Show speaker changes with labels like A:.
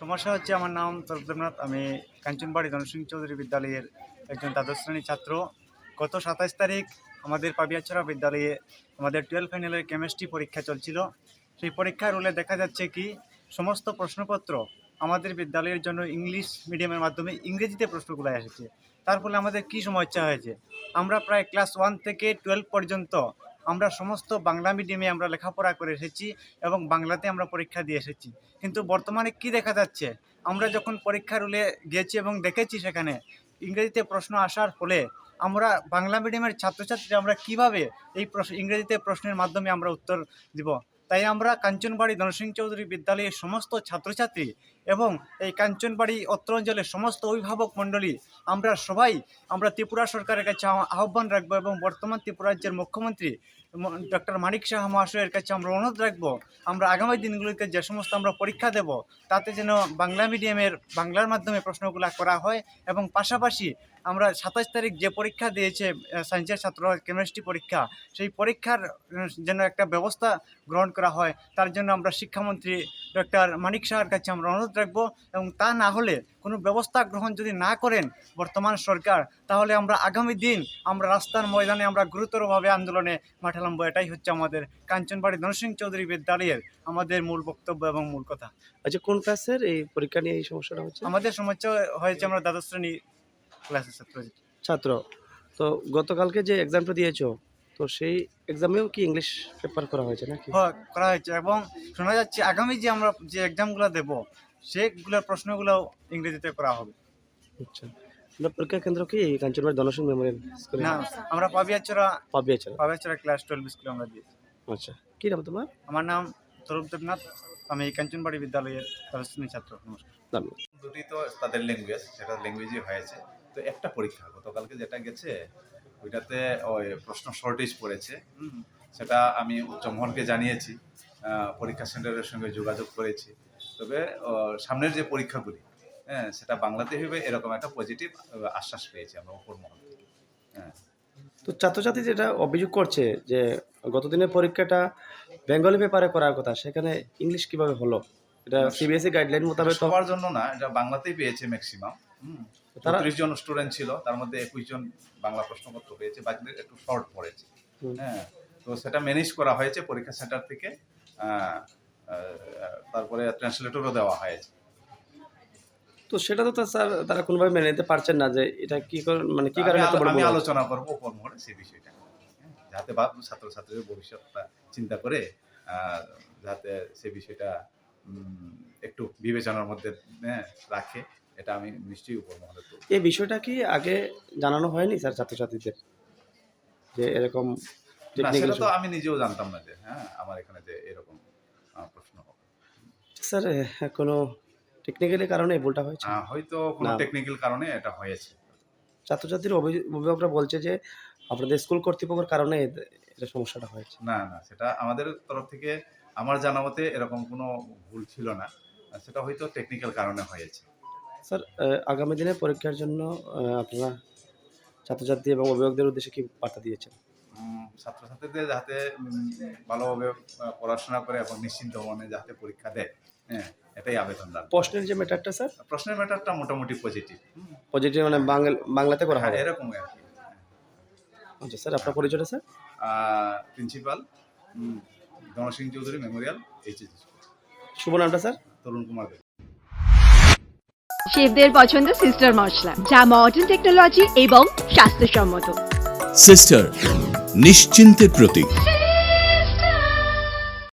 A: সমস্যা হচ্ছে আমার নাম তরুদেবনাথ আমি কাঞ্চনবাড়ি ধনসিং চৌধুরী বিদ্যালয়ের একজন দ্বাদশ শ্রেণির ছাত্র। গত সাতাশ তারিখ আমাদের পাবিয়াছড়া বিদ্যালয়ে আমাদের টুয়েলভ ফাইনালের কেমিস্ট্রি পরীক্ষা চলছিল। সেই পরীক্ষার রুলে দেখা যাচ্ছে কি, সমস্ত প্রশ্নপত্র আমাদের বিদ্যালয়ের জন্য ইংলিশ মিডিয়ামের মাধ্যমে ইংরেজিতে প্রশ্নগুলো এসেছে তার ফলে আমাদের কী সমস্যা হয়েছে? আমরা প্রায় ক্লাস ওয়ান থেকে টুয়েলভ পর্যন্ত আমরা সমস্ত বাংলা মিডিয়ামে আমরা লেখাপড়া করে এসেছি এবং বাংলাতে আমরা পরীক্ষা দিয়ে এসেছি। কিন্তু বর্তমানে কি দেখা যাচ্ছে? আমরা যখন পরীক্ষা রুলে গিয়েছি এবং দেখেছি সেখানে ইংরেজিতে প্রশ্ন আসার ফলে আমরা বাংলা মিডিয়ামের ছাত্রছাত্রীরা আমরা কীভাবে এই প্রশ্ন ইংরেজিতে প্রশ্নের মাধ্যমে আমরা উত্তর দিব? তাই আমরা কাঞ্চনবাড়ি ধনসিং চৌধুরী বিদ্যালয়ের সমস্ত ছাত্রছাত্রী এবং এই কাঞ্চনবাড়ি অত্র অঞ্চলের সমস্ত অভিভাবক মণ্ডলী, আমরা সবাই, আমরা ত্রিপুরা সরকারের কাছে আহ্বান রাখব এবং বর্তমান ত্রিপুরা রাজ্যের মুখ্যমন্ত্রী ডক্টর মানিক শাহ মহাশয়ের কাছে আমরা অনুরোধ রাখব, আমরা আগামী দিনগুলিতে যে সমস্ত আমরা পরীক্ষা দেব, তাতে যেন বাংলা মিডিয়ামের, বাংলার মাধ্যমে প্রশ্নগুলো করা হয় এবং পাশাপাশি আমরা সাতাশ তারিখ যে পরীক্ষা দিয়েছে সায়েন্সের ছাত্র কেমিস্ট্রি পরীক্ষা, সেই পরীক্ষার যেন একটা ব্যবস্থা গ্রহণ করা হয়, তার জন্য আমরা শিক্ষামন্ত্রী ডক্টর মানিক শাহের কাছে আমরা অনুরোধ রাখব এবং তা না হলে কোনো ব্যবস্থা গ্রহণ যদি না করেন বর্তমান সরকার তাহলে আমরা আগামী দিন আমরা রাস্তার ময়দানে আমরা গুরুতরভাবে আন্দোলনে মাঠে নামবো। এটাই হচ্ছে আমাদের কাঞ্চনবাড়ি ধনসিং চৌধুরী বিদ্যালয়ের আমাদের মূল বক্তব্য এবং মূল কথা।
B: আচ্ছা কোন ক্লাসের এই পরীক্ষা নিয়ে এই সমস্যাটা হচ্ছে?
A: আমাদের সমস্যা হয়েছে আমরা দ্বাদশ শ্রেণি ক্লাসের ছাত্র
B: ছাত্র। তো গতকালকে যে এক্সামটা দিয়েছ তো সেই এক্সামেও কি ইংলিশ পেপার করা হয়েছে নাকি?
A: হয়, করা হয়েছে এবং শোনা যাচ্ছে আগামী যে আমরা যে এক্সামগুলো দেব সেগুলোর প্রশ্নগুলো ইংরেজিতে করা হবে।
B: আচ্ছা। আপনার পরীক্ষা কেন্দ্র কি? কাঞ্চনবাড়ি ধনসিং মেমোরিয়াল স্কুলে?
A: না আমরা পাবিয়াচড়া
B: পাবিয়েছিল
A: পাবিয়াচড়া ক্লাস টুয়েলভ স্কুলে আমরা দিয়েছি।
B: আচ্ছা। কি নাম তোমার?
A: আমার নাম তরুপ দেবনাথ। আমি কাঞ্চনবাড়ি বিদ্যালয়ের দ্বাদশ ছাত্র নমস্কার।
C: দুটি তো তাদের ল্যাঙ্গুয়েজ সেটা ল্যাঙ্গুয়েজই হয়েছে। তো একটা পরীক্ষা গতকালকে যেটা গেছে ওইটাতে ওই প্রশ্ন শর্টেজ পড়েছে। হুম, সেটা আমি উচ্চমহলকে জানিয়েছি। পরীক্ষা সেন্টারের সঙ্গে যোগাযোগ করেছি। তবে সামনের যে পরীক্ষাগুলি হ্যাঁ সেটা বাংলাতে হবে এরকম একটা পজিটিভ আশ্বাস পেয়েছি আমরা উপর মহল। থেকে হ্যাঁ।
B: তো ছাত্রছাত্রী যেটা অভিযোগ করছে যে গতদিনের পরীক্ষাটা বেঙ্গলি পেপারে করার কথা সেখানে ইংলিশ কীভাবে হলো? এটা সিবিএসই গাইডলাইন মোতাবেক তো-
C: সবার জন্য না এটা বাংলাতেই পেয়েছে ম্যাক্সিমাম
B: তারা-
C: ত্রিশ জন স্টুডেন্ট ছিল তার মধ্যে একুশ জন বাংলা প্রশ্নপত্র পেয়েছে বাকিদের একটু শর্ট পড়েছে। হ্যাঁ তো সেটা ম্যানেজ করা হয়েছে পরীক্ষা সেন্টার থেকে তারপরে ট্রান্সলেটরও দেওয়া হয়েছে।
B: তো সেটা তো স্যার তারা কোনোভাবে মেনে নিতে পারছেন না যে এটা কি মানে কি কারণে
C: আমি? আলোচনা করব উপর মহলে সেই বিষয়টা। হ্যাঁ, যাতে বা ছাত্রছাত্রীদের ভবিষ্যৎটা চিন্তা করে যাতে সে বিষয়টা একটু বিবেচনার মধ্যে হ্যাঁ, রাখে এটা আমি নিশ্চয়ই উপর মহলে
B: এই বিষয়টা কি আগে জানানো হয়নি স্যার ছাত্রছাত্রীদের? যে এরকম
C: সেটা তো আমি নিজেও জানতাম না যে হ্যাঁ আমার এখানে যে এরকম প্রশ্ন হবে
B: স্যার হ্যাঁ, কোনো টেকনিক্যালি কারণে ভুলটা হয়েছে?
C: হয়তো কোনো টেকনিক্যাল কারণে এটা হয়েছে।
B: ছাত্রছাত্রীর অভি- অভিভাবকরা বলছে যে আপনাদের স্কুল কর্তৃপক্ষের কারণে এটা সমস্যাটা হয়েছে।
C: না না সেটা আমাদের তরফ থেকে আমার জানা মতে এরকম কোনো ভুল ছিল না। সেটা হয়তো টেকনিক্যাল কারণে হয়েছে।
B: স্যার আগামী দিনে পরীক্ষার জন্য আপনারা ছাত্রছাত্রী এবং অভিভাবকদের উদ্দেশ্যে কি বার্তা দিয়েছেন?
C: ছাত্রছাত্রীদের যাতে ভালোভাবে পড়াশোনা করে এবং নিশ্চিন্ত মনে যাতে পরীক্ষা দেয় হ্যাঁ এটাই আবেদন রাখব
B: প্রশ্নের যে ম্যাটারটা স্যার?
C: প্রশ্নের ম্যাটারটা মোটামুটি পজিটিভ
B: পজিটিভ মানে বাংলা বাংলাতে করা হবে?
C: এরকম আর কি।
B: আচ্ছা স্যার আপনার পরিচয়টা sir?
C: Principal Dhansingh Chowdhury memorial HS
B: Subho নামটা স্যার?
C: তরুণ কুমার
D: শেফদের পছন্দ সিস্টার মশলা যা মডার্ন টেকনোলজি এবং স্বাস্থ্যসম্মত।
E: সিস্টার নিশ্চিন্তের প্রতীক।